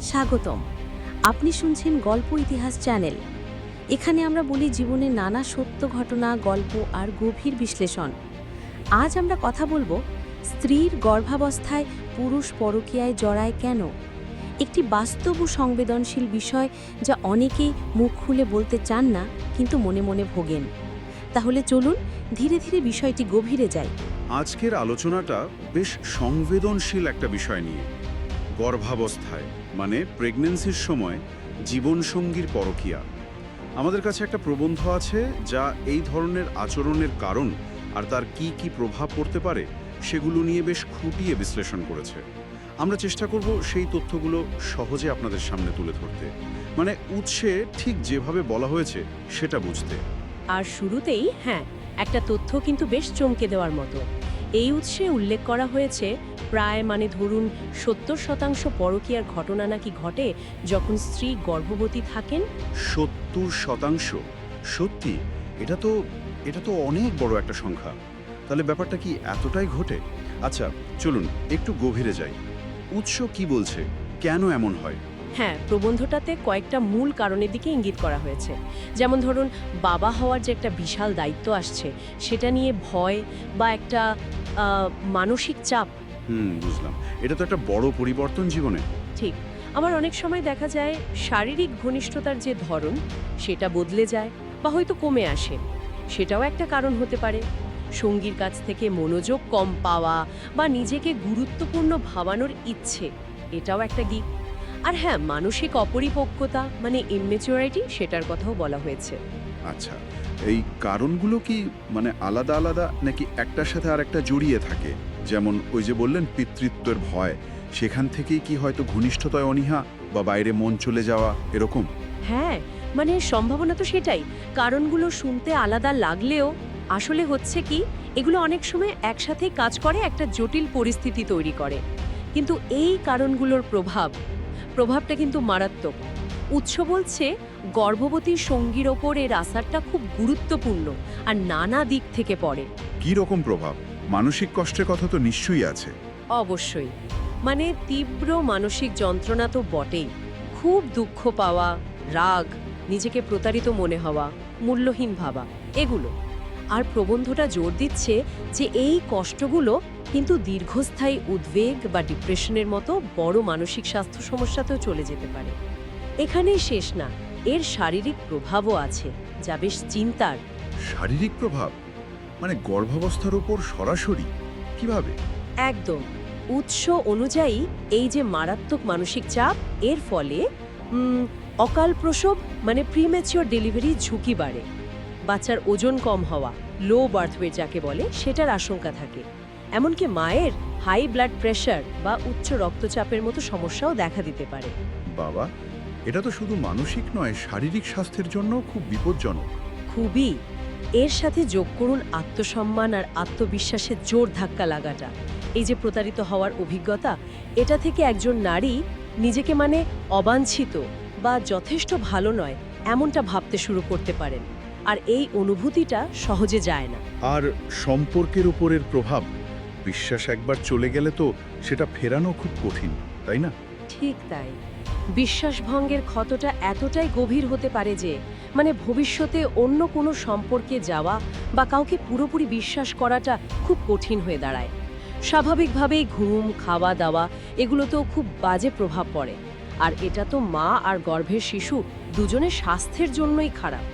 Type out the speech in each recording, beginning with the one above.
স্বাগতম। আপনি শুনছেন গল্প ইতিহাস চ্যানেল। এখানে আমরা বলি জীবনের নানা সত্য ঘটনা, গল্প আর গভীর বিশ্লেষণ। আজ আমরা কথা বলব, স্ত্রীর গর্ভাবস্থায় পুরুষ পরকীয়ায় জড়ায় কেন? একটি বাস্তব ও সংবেদনশীল বিষয় যা অনেকেই মুখ খুলে বলতে চান না, কিন্তু মনে মনে ভোগেন। তাহলে চলুন, ধীরে ধীরে বিষয়টি গভীরে যাই। আজকের আলোচনাটা বেশ সংবেদনশীল একটা বিষয় নিয়ে, গর্ভাবস্থায়। মানে প্রেগন্যান্সির সময় জীবনসঙ্গীর পরকীয়া। আমাদের কাছে একটা প্রবন্ধ আছে যা এই ধরনের আচরণের কারণ আর তার কি কি প্রভাব পড়তে পারে সেগুলো নিয়ে বেশ খুঁটিয়ে বিশ্লেষণ করেছে। আমরা চেষ্টা করব সেই তথ্যগুলো সহজে আপনাদের সামনে তুলে ধরতে। মানে উৎসে ঠিক যেভাবে বলা হয়েছে সেটা বুঝতে। আর শুরুতেই হ্যাঁ একটা তথ্য কিন্তু বেশ চমকে দেওয়ার মতো। এই উৎসে উল্লেখ করা হয়েছে প্রায় মানে ধরুন সত্তর শতাংশ পরকীয়ার ঘটনা নাকি ঘটে যখন স্ত্রী গর্ভবতী থাকেন? সত্তর শতাংশ? সত্যি? এটা তো এটা তো অনেক বড় একটা সংখ্যা। তাহলে ব্যাপারটা কি এতটাই ঘটে? আচ্ছা চলুন একটু গভীরে যাই। উৎস কি বলছে? কেন এমন হয়? হ্যাঁ প্রবন্ধটাতে কয়েকটা মূল কারণের দিকে ইঙ্গিত করা হয়েছে। যেমন ধরুন বাবা হওয়ার যে একটা বিশাল দায়িত্ব আসছে সেটা নিয়ে ভয় বা একটা মানসিক চাপ হুম বুঝলাম। এটা তো একটা বড় পরিবর্তন জীবনে। ঠিক। আবার অনেক সময় দেখা যায় শারীরিক ঘনিষ্ঠতার যে ধরন সেটা বদলে যায় বা হয়তো কমে আসে। সেটাও একটা কারণ হতে পারে। সঙ্গীর কাছ থেকে মনোযোগ কম পাওয়া বা নিজেকে গুরুত্বপূর্ণ ভাবানোর ইচ্ছে এটাও একটা দিক। আর হ্যাঁ মানসিক অপরিপক্কতা মানে ইমমেচুরিটি সেটার কথাও বলা হয়েছে। আচ্ছা এই কারণগুলো কি মানে আলাদা আলাদা নাকি একটার সাথে আর একটা জড়িয়ে থাকে? যেমন ওই যে বললেন পিতৃত্বের ভয়। সেখান থেকেই কি হয়তো ঘনিষ্ঠতায় অনীহা বা বাইরে মন চলে যাওয়া এরকম? হ্যাঁ মানে সম্ভাবনা তো সেটাই। কারণগুলো শুনতে আলাদা লাগলেও আসলে হচ্ছে কি এগুলো অনেক সময় একসাথে কাজ করে একটা জটিল পরিস্থিতি তৈরি করে। কিন্তু এই কারণগুলোর প্রভাব প্রভাবটা কিন্তু মারাত্মক। উৎস বলছে গর্ভবতী সঙ্গীর ওপর এর আসারটা খুব গুরুত্বপূর্ণ আর নানা দিক থেকে পড়ে। কি রকম প্রভাব? মানসিক কষ্টের কথা তো নিশ্চয়ই আছে। অবশ্যই। মানে তীব্র মানসিক যন্ত্রণা তো বটেই। খুব দুঃখ পাওয়া রাগ নিজেকে প্রতারিত মনে হওয়া মূল্যহীন ভাবা এগুলো। আর প্রবন্ধটা জোর দিচ্ছে যে এই কষ্টগুলো কিন্তু দীর্ঘস্থায়ী উদ্বেগ বা ডিপ্রেশনের মতো বড় মানসিক স্বাস্থ্য সমস্যাতেও চলে যেতে পারে। এখানেই শেষ না এর শারীরিক প্রভাবও আছে যা বেশ চিন্তার। শারীরিক প্রভাব? মানে গর্ভাবস্থার উপর সরাসরি? কীভাবে? একদম। উৎস অনুযায়ী এই যে মারাত্মক মানসিক চাপ এর ফলে অকাল প্রসব মানে প্রিম্যাচিওর ডেলিভারি ঝুঁকি বাড়ে। বাচ্চার ওজন কম হওয়া লো বার্থ ওয়েট যাকে বলে সেটার আশঙ্কা থাকে। এমনকি মায়ের হাই ব্লাড প্রেশার বা উচ্চ রক্তচাপের মতো সমস্যাও দেখা দিতে পারে। বাবা এটা তো শুধু মানসিক নয় শারীরিক স্বাস্থ্যের জন্য খুব বিপজ্জনক। খুবই। এর সাথে যোগ করুন আত্মসম্মান আর আত্মবিশ্বাসের জোর ধাক্কা লাগাটা। এই যে প্রতারিত হওয়ার অভিজ্ঞতা এটা থেকে একজন নারী নিজেকে মানে অবাঞ্ছিত বা যথেষ্ট ভালো নয় এমনটা ভাবতে শুরু করতে পারেন। আর এই অনুভূতিটা সহজে যায় না। আর সম্পর্কের উপরের প্রভাব বিশ্বাস একবার চলে গেলে তো সেটা ফেরানো খুব কঠিন তাই না? ঠিক তাই। বিশ্বাসভঙ্গের ক্ষতটা এতটাই গভীর হতে পারে যে মানে ভবিষ্যতে অন্য কোনো সম্পর্কে যাওয়া বা কাউকে পুরোপুরি বিশ্বাস করাটা খুব কঠিন হয়ে দাঁড়ায়। স্বাভাবিকভাবেই ঘুম খাওয়া দাওয়া এগুলোতেও খুব বাজে প্রভাব পড়ে। আর এটা তো মা আর গর্ভের শিশু দুজনের স্বাস্থ্যের জন্যই খারাপ।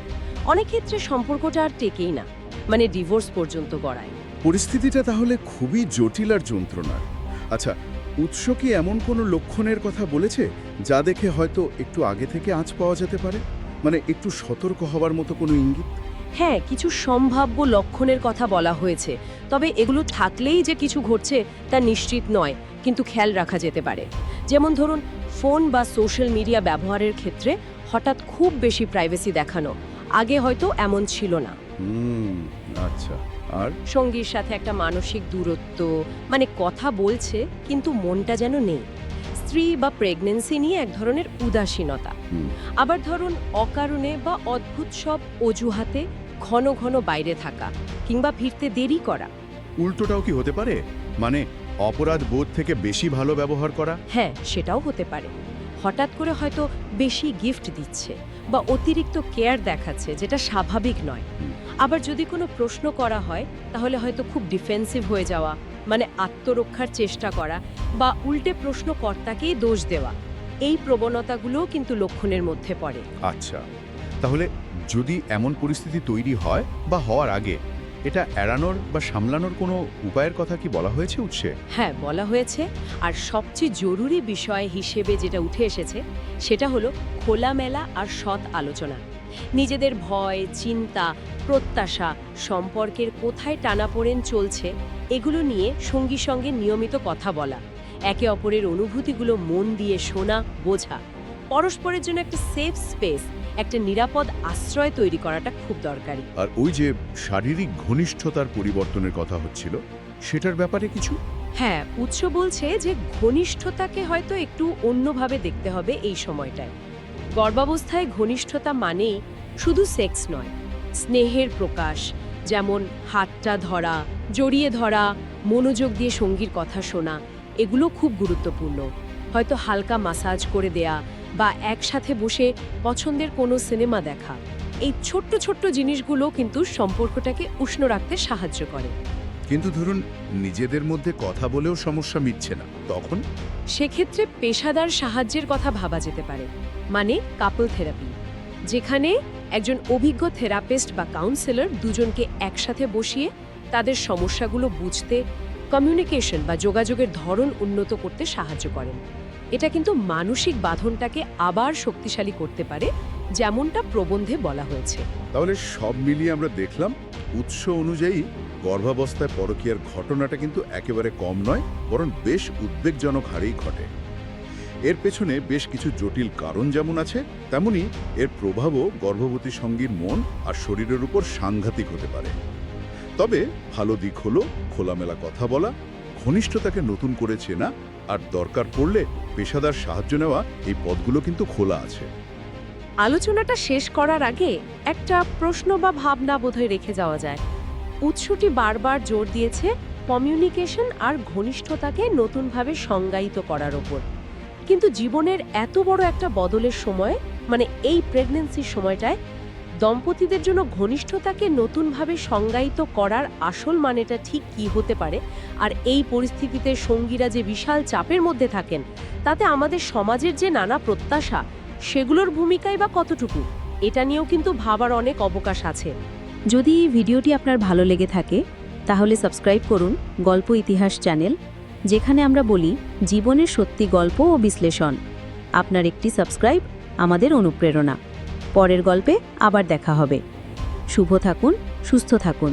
অনেক ক্ষেত্রে সম্পর্কটা আর টেকেই না মানে ডিভোর্স পর্যন্ত গড়ায়। পরিস্থিতিটা তাহলে খুবই জটিল আর যন্ত্রণার। আচ্ছা উৎস কি এমন কোনো লক্ষণের কথা বলেছে যা দেখে হয়তো একটু আগে থেকে আঁচ পাওয়া যেতে পারে? মানে একটু সতর্ক হবার মতো কোনো ইঙ্গিত? হ্যাঁ কিছু সম্ভাব্য লক্ষণের কথা বলা হয়েছে তবে এগুলো থাকলেই যে কিছু ঘটছে তা নিশ্চিত নয় কিন্তু খেয়াল রাখা যেতে পারে। যেমন ধরুন ফোন বা সোশ্যাল মিডিয়া ব্যবহারের ক্ষেত্রে হঠাৎ খুব বেশি প্রাইভেসি দেখানো আগে হয়তো এমন ছিল না। আচ্ছা। আর? সঙ্গীর সাথে একটা মানসিক দূরত্ব মানে কথা বলছে কিন্তু মনটা যেন নেই। স্ত্রী বা প্রেগনেন্সি নিয়ে এক ধরনের উদাসীনতা। আবার ধরুন অকারণে বা অদ্ভুত সব অজুহাতে ঘন ঘন বাইরে থাকা কিংবা ফিরতে দেরি করা। উল্টোটাও কি হতে পারে? মানে অপরাধ বোধ থেকে বেশি ভালো ব্যবহার করা? হ্যাঁ সেটাও হতে পারে। হঠাৎ করে হয়তো বেশি গিফট দিচ্ছে বা অতিরিক্ত কেয়ার দেখাচ্ছে যেটা স্বাভাবিক নয়। আবার যদি কোনো প্রশ্ন করা হয় তাহলে হয়তো খুব ডিফেন্সিভ হয়ে যাওয়া মানে আত্মরক্ষার চেষ্টা করা বা উল্টে প্রশ্নকর্তাকেই দোষ দেওয়া। এই প্রবণতাগুলোও কিন্তু লক্ষণের মধ্যে পড়ে। আচ্ছা তাহলে যদি এমন পরিস্থিতি তৈরি হয় বা হওয়ার আগে এটা এড়ানোর বা সামলানোর কোনো উপায়ের কথা কি বলা হয়েছে উৎসে? হ্যাঁ বলা হয়েছে। আর সবচেয়ে জরুরি বিষয় হিসেবে যেটা উঠে এসেছে সেটা হলো খোলামেলা আর সৎ আলোচনা। নিজেদের ভয় চিন্তা প্রত্যাশা সম্পর্কের কোথায় টানাপোড়েন চলছে এগুলো নিয়ে সঙ্গী সঙ্গে নিয়মিত কথা বলা একে অপরের অনুভূতিগুলো মন দিয়ে শোনা বোঝা। পরস্পরের জন্য একটা সেফ স্পেস একটা নিরাপদ আশ্রয় তৈরি করাটা খুব দরকারি। আর ওই যে শারীরিক ঘনিষ্ঠতার পরিবর্তনের কথা হচ্ছিল সেটার ব্যাপারে কিছু? হ্যাঁ উৎস বলছে যে ঘনিষ্ঠতাকে হয়তো একটু অন্যভাবে দেখতে হবে এই সময়টায়। গর্ভাবস্থায় ঘনিষ্ঠতা মানেই শুধু সেক্স নয়, স্নেহের প্রকাশ, যেমন হাতটা ধরা, জড়িয়ে ধরা, মনোযোগ দিয়ে সঙ্গীর কথা শোনা, এগুলো খুব গুরুত্বপূর্ণ। হয়তো হালকা মাসাজ করে দেয়া বা একসাথে বসে পছন্দের কোনো সিনেমা দেখা। এই ছোট্ট ছোট্ট জিনিসগুলো কিন্তু সম্পর্কটাকে উষ্ণ রাখতে সাহায্য করে। কিন্তু ধরুন নিজেদের মধ্যে কথা বলেও সমস্যা মিটছে না। তখন? সেক্ষেত্রে পেশাদার সাহায্যের কথা ভাবা যেতে পারে। মানে কাপল থেরাপি যেখানে একজন অভিজ্ঞ থেরাপিস্ট বা কাউন্সিলর দুজনকে একসাথে বসিয়ে তাদের সমস্যাগুলো বুঝতে কমিউনিকেশন বা যোগাযোগের ধরন উন্নত করতে সাহায্য করেন। এটা কিন্তু মানসিক বাঁধনটাকে আবার শক্তিশালী করতে পারে যেমনটা প্রবন্ধে বলা হয়েছে। তাহলে সব মিলিয়ে আমরা দেখলাম উৎস অনুযায়ী গর্ভাবস্থায় পরকীয়ার ঘটনাটা কিন্তু একেবারে কম নয়, বরং বেশ উদ্বেগজনক হারেই ঘটে। এর পেছনে বেশ কিছু জটিল কারণ যেমন আছে, তেমনি এর প্রভাবও গর্ভবতী সঙ্গীর মন আর শরীরের উপর সাংঘাতিক হতে পারে। তবে ভালো দিক হলো খোলামেলা কথা বলা, ঘনিষ্ঠতাকে নতুন করে চেনা, আর দরকার পড়লে পেশাদার সাহায্য নেওয়া এই পদগুলো কিন্তু খোলা আছে। আলোচনাটা শেষ করার আগে একটা প্রশ্ন বা ভাবনা বোধহয় রেখে যাওয়া যায়। উৎসটি বারবার জোর দিয়েছে কমিউনিকেশন আর ঘনিষ্ঠতাকে নতুনভাবে সংজ্ঞায়িত করার ওপর। কিন্তু জীবনের এত বড় একটা বদলের সময় মানে এই প্রেগন্যান্সির সময়টায়, দম্পতিদের জন্য ঘনিষ্ঠতাকে নতুনভাবে সংজ্ঞায়িত করার আসল মানেটা ঠিক কি হতে পারে আর এই পরিস্থিতিতে সঙ্গীরা যে বিশাল চাপের মধ্যে থাকেন, তাতে আমাদের সমাজের যে নানা প্রত্যাশা, সেগুলোর ভূমিকাই বা কতটুকু, এটা নিয়েও কিন্তু ভাবার অনেক অবকাশ আছে। যদি এই ভিডিওটি আপনার ভালো লেগে থাকে, তাহলে সাবস্ক্রাইব করুন গল্প ইতিহাস চ্যানেল, যেখানে আমরা বলি জীবনের সত্যি গল্প ও বিশ্লেষণ। আপনার একটি সাবস্ক্রাইব আমাদের অনুপ্রেরণা। পরের গল্পে আবার দেখা হবে। শুভ থাকুন, সুস্থ থাকুন।